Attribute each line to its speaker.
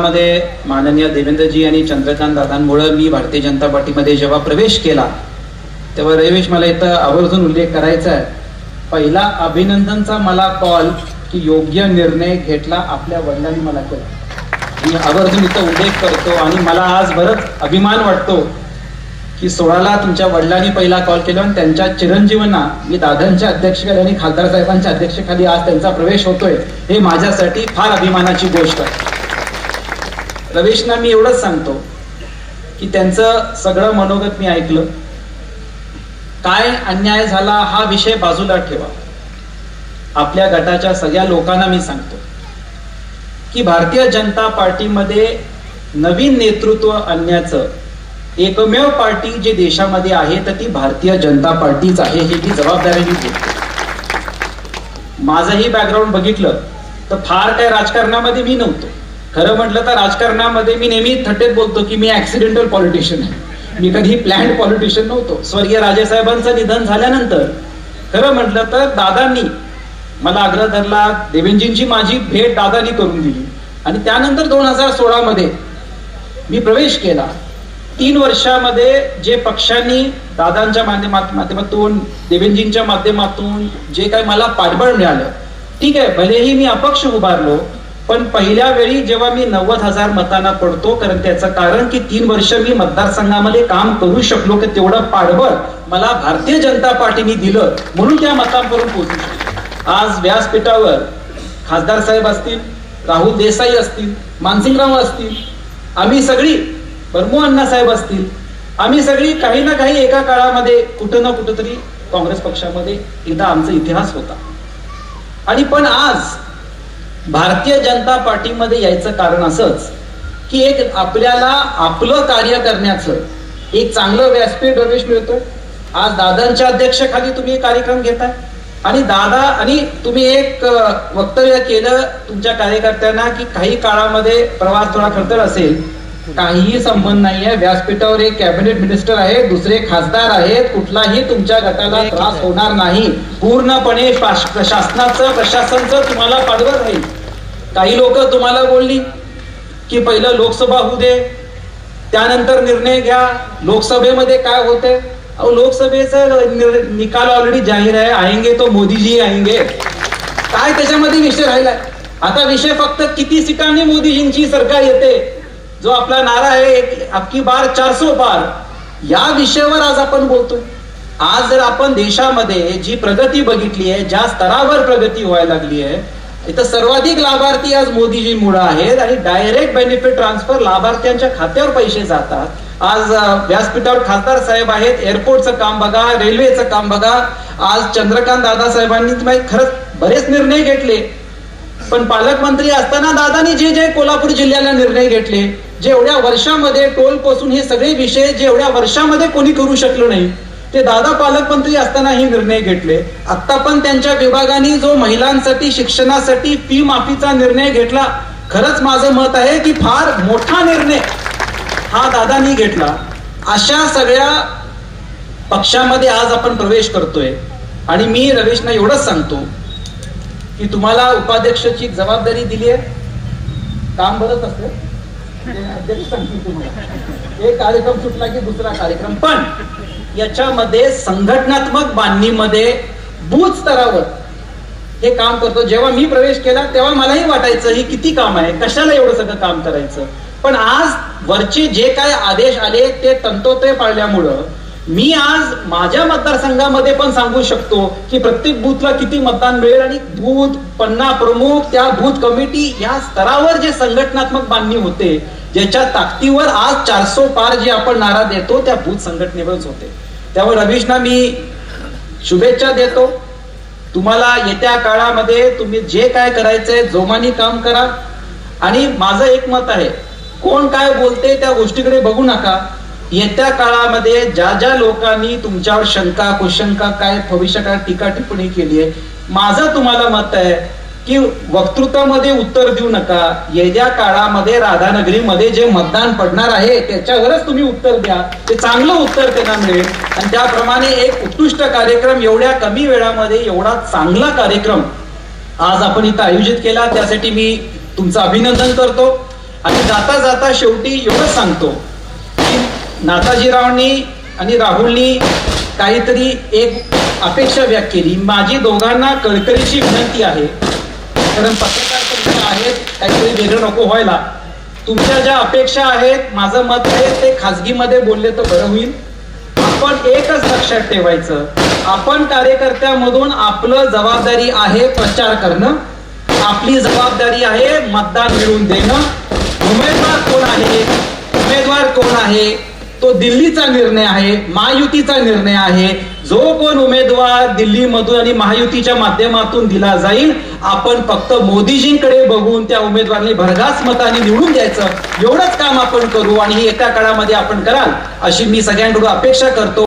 Speaker 1: मध्ये माननीय देवेंद्रजी आणि चंद्रकांत दादांमुळे मी भारतीय जनता पार्टीमध्ये जेव्हा प्रवेश केला तेव्हा रमेश मला इथं आवर्जून उल्लेख करायचा आहे. पहिला अभिनंदनचा मला कॉल की योग्य निर्णय घेतला आपल्या वडिलांनी मला केला मी आवर्जून इथं उल्लेख करतो आणि मला आज बरंच अभिमान वाटतो की सोळाला तुमच्या वडिलांनी पहिला कॉल केला आणि त्यांच्या चिरंजीवांना मी दादांच्या अध्यक्षखाली आणि खासदार साहेबांच्या अध्यक्षखाली आज त्यांचा प्रवेश होतोय हे माझ्यासाठी फार अभिमानाची गोष्ट आहे. रवेशना मी एवढंच सांगतो की त्यांचं सगळं मनोगत मी ऐकलं. काय अन्याय झाला हा विषय बाजूला ठेवा. आपल्या गटाच्या सगळ्या लोकांना मी सांगतो की भारतीय जनता पार्टीमध्ये नवीन नेतृत्व आणण्याचं एकमेव पार्टी जे देशामध्ये आहे तर ती भारतीय जनता पार्टीच आहे हे ती जबाबदारी मी घेतो माझंही बॅकग्राऊंड बघितलं तर फार काय राजकारणामध्ये मी नव्हतो. खरं म्हटलं तर राजकारणामध्ये मी नेहमी थट्टेत बोलतो की मी ऍक्सिडेंटल पॉलिटिशियन आहे. मी कधी प्लॅन्ड पॉलिटिशियन नव्हतो. स्वर्गीय राजेसाहेबांचं निधन झाल्यानंतर खरं म्हटलं तर दादांनी मला आग्रह धरला देवेंजींची माझी भेट दादानी करून दिली. आणि त्यानंतर दोन हजार सोळामध्ये मी प्रवेश केला. तीन वर्षामध्ये जे पक्षांनी दादांच्या माध्यमात माध्यमातून देवेंजींच्या माध्यमातून जे काही मला पाठबळ मिळालं ठीक आहे भलेही मी अपक्ष उभारलो पण पहिल्या वेळी जेव्हा मी नव्वद हजार मतांना पडतो कारण त्याचं कारण की तीन वर्ष मी मतदारसंघामध्ये काम करू शकलो की तेवढं पाठबळ मला भारतीय जनता पार्टीने दिलं म्हणून त्या मतांपर्यंत पोहोचू शकतो आज व्यासपीठावर खासदार साहेब असतील राहुल देसाई असतील मानसिंगराव असतील आम्ही सगळी बर्मू अण्णासाहेब असतील आम्ही सगळी काही ना काही एका काळामध्ये कुठं ना कुठंतरी काँग्रेस पक्षामध्ये एकदा आमचा इतिहास होता. आणि पण आज भारतीय जनता पार्टीमध्ये यायचं कारण असंच की एक आपल्याला आपलं कार्य करण्याचं एक चांगलं व्यासपीठ रमेश मिळतो. आज दादांच्या अध्यक्षाखाली तुम्ही एक कार्यक्रम घेताय. आणि दादा आणि तुम्ही एक वक्तव्य केलं तुमच्या कार्यकर्त्यांना की काही काळामध्ये प्रवास थोडा खडतर असेल. काहीही संबंध नाहीये. व्यासपीठावर एक कॅबिनेट मिनिस्टर आहे दुसरे खासदार आहेत. कुठलाही तुमच्या गटाला त्रास होणार नाही. पूर्णपणे शास- शासनाचं प्रशासनचं तुम्हाला पाठवत राहील. काही लोक तुम्हाला बोलली की पहिलं लोकसभा होऊ दे त्यानंतर निर्णय घ्या. लोकसभेमध्ये काय होते अहो लोकसभेचा निकाल ऑलरेडी जाहीर आहे. आएंगे तो मोदीजी आएंगे. काय त्याच्यामध्ये विषय राहिलाय? आता विषय फक्त किती सीटांनी मोदीजींची सरकार येते? जो आपला नारा आहे एक अक्की बार चारसो पार या विषयावर आज आपण बोलतोय आज जर आपण देशामध्ये जी प्रगती बघितली आहे ज्या स्तरावर प्रगती व्हायला लागली आहे इथं सर्वाधिक लाभार्थी आज मोदीजी मुळे आहेत आणि डायरेक्ट बेनिफिट ट्रान्सफर लाभार्थ्यांच्या खात्यावर पैसे जातात. आज व्यासपीठावर खासदार साहेब आहेत. एअरपोर्टचं काम बघा रेल्वेचं काम बघा. आज चंद्रकांत दादा साहेबांनी खरंच बरेच निर्णय घेतले. पण पालकमंत्री असताना दादानी जे जे कोल्हापूर जिल्ह्याला निर्णय घेतले जेवढ्या वर्षामध्ये टोलपासून हे सगळे विषय जेवढ्या वर्षामध्ये कोणी करू शकलो नाही ते दादा पालकमंत्री असताना हे निर्णय घेतले. आता पण त्यांच्या विभागाने जो महिलांसाठी शिक्षणासाठी फी माफीचा निर्णय घेतला खरंच माझं मत आहे की फार मोठा निर्णय हा दादानी घेतला. अशा सगळ्या पक्षामध्ये आज आपण प्रवेश करतोय. आणि मी रवीशना एवढंच सांगतो की तुम्हाला उपाध्यक्षाची जबाबदारी दिली आहे. काम बरंच असते. अध्यक्ष सांगतील तुम्हाला. एक कार्यक्रम सुटला की दुसरा कार्यक्रम पण. याच्यामध्ये संघटनात्मक बांधणीमध्ये बूथ स्तरावर हे काम करतो. जेव्हा मी प्रवेश केला तेव्हा मलाही वाटायचं हे किती काम आहे? कशाला एवढं सगळं काम करायचं? पण आज वरचे जे काय आदेश आले ते तंतोतय पाळल्यामुळं मी आज माझ्या मतदारसंघामध्ये पण सांगू शकतो की प्रत्येक बूथला किती मतदान मिळेल आणि बूथ पन्ना प्रमुख त्या बूथ कमिटी या स्तरावर जे संघटनात्मक बांधणी होते ज्याच्या ताकदीवर आज चारसो पार जे आपण नारा देतो त्या बूथ संघटनेवरच होते. त्यामुळे रवीशना मी शुभेच्छा देतो. तुम्हाला येत्या काळामध्ये तुम्ही जे काय करायचंय जोमानी काम करा. आणि माझं एक मत आहे कोण काय बोलते त्या गोष्टीकडे बघू नका. येत्या काळामध्ये ज्या ज्या लोकांनी तुमच्यावर शंका कुशंका काय भविष्यकाळ टीका टिप्पणी केली आहे माझं तुम्हाला मत आहे की वक्तृत्वामध्ये उत्तर देऊ नका. येत्या काळामध्ये राधानगरीमध्ये जे मतदान पडणार आहे त्याच्यावरच तुम्ही उत्तर द्या. ते चांगलं उत्तर त्यांना मिळेल. आणि त्याप्रमाणे एक उत्कृष्ट कार्यक्रम एवढ्या कमी वेळामध्ये एवढा चांगला कार्यक्रम आज आपण इथं आयोजित केला. त्यासाठी मी तुमचं अभिनंदन करतो. आणि जाता जाता शेवटी एवढंच सांगतो की नाताजीरावनी आणि राहुलनी काहीतरी एक अपेक्षा व्यक्त केली. माझी दोघांना कळकळीची विनंती आहे. कारण पत्रकार आहेत काहीतरी वेगळं नको व्हायला. तुमच्या ज्या अपेक्षा आहेत माझं मत आहे ते खाजगीमध्ये बोलले तर बरं होईल. आपण एकच लक्षात ठेवायचं आपण कार्यकर्त्यामधून आपलं जबाबदारी आहे प्रचार करणं. आपली जबाबदारी आहे मतदान मिळवून देणं. उमेदवार कोण आहे? उमेदवार कोण आहे? तो दिल्लीचा निर्णय आहे महायुतीचा निर्णय आहे. जो कोण उमेदवार दिल्लीमधून आणि महायुतीच्या माध्यमातून दिला जाईल आपण फक्त मोदीजींकडे बघून त्या उमेदवारांनी भरघास मताने निवडून द्यायचं. एवढंच काम आपण करू आणि एका काळामध्ये आपण कराल अशी मी सगळ्यांकडून अपेक्षा करतो.